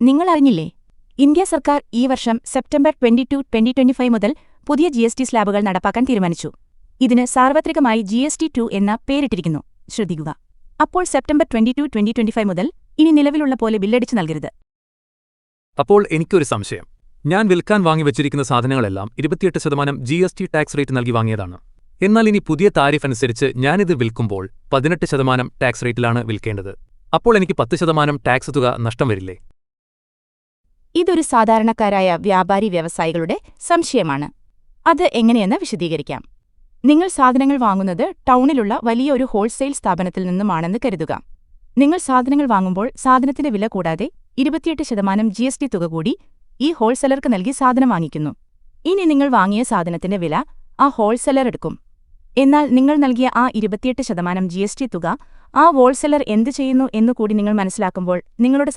നിങ്ങൾ അറിഞ്ഞില്ലേ ഇന്ത്യ സർക്കാർ ഈ വർഷം September twenty two twenty twenty five മുതൽ പുതിയ ജി എസ് ടി സ്ലാബുകൾ നടപ്പാക്കാൻ തീരുമാനിച്ചു. ഇതിന് സാർവത്രികമായി ജി എസ് ടി ടു എന്ന പേരിട്ടിരിക്കുന്നു. ശ്രദ്ധിക്കുക. അപ്പോൾ September twenty two twenty twenty five മുതൽ ഇനി നിലവിലുള്ള പോലെ ബില്ലടിച്ചു നൽകരുത്. അപ്പോൾ എനിക്കൊരു സംശയം. ഞാൻ വിൽക്കാൻ വാങ്ങി വാങ്ങിവച്ചിരിക്കുന്ന സാധനങ്ങളെല്ലാം ഇരുപത്തിയെട്ട് ശതമാനം G S T tax rate നൽകി വാങ്ങിയതാണ്. എന്നാൽ ഇനി പുതിയ താരിഫ് അനുസരിച്ച് ഞാനിത് വിൽക്കുമ്പോൾ പതിനെട്ട് ശതമാനം ടാക്സ് റേറ്റിലാണ് വിൽക്കേണ്ടത്. അപ്പോൾ എനിക്ക് പത്ത് ശതമാനം ടാക്സ് തുക നഷ്ടം വരില്ലേ? ഇതൊരു സാധാരണക്കാരായ വ്യാപാരി വ്യവസായികളുടെ സംശയമാണ്. അത് എങ്ങനെയെന്ന് വിശദീകരിക്കാം. നിങ്ങൾ സാധനങ്ങൾ വാങ്ങുന്നത് ടൗണിലുള്ള വലിയ ഒരു ഹോൾസെയിൽ സ്ഥാപനത്തിൽ നിന്നുമാണെന്ന് കരുതുക. നിങ്ങൾ സാധനങ്ങൾ വാങ്ങുമ്പോൾ സാധനത്തിന്റെ വില കൂടാതെ ഇരുപത്തിയെട്ട് ശതമാനം ജി എസ് ടി തുക കൂടി ഈ ഹോൾസെല്ലർക്ക് നൽകി സാധനം വാങ്ങിക്കുന്നു. ഇനി നിങ്ങൾ വാങ്ങിയ സാധനത്തിന്റെ വില ആ ഹോൾസെല്ലർ എടുക്കും. എന്നാൽ നിങ്ങൾ നൽകിയ ആ ഇരുപത്തിയെട്ട് ശതമാനം ജി തുക ആ ഹോൾസെല്ലർ എന്തു ചെയ്യുന്നു എന്നുകൂടി നിങ്ങൾ മനസ്സിലാക്കുമ്പോൾ നിങ്ങളുടെ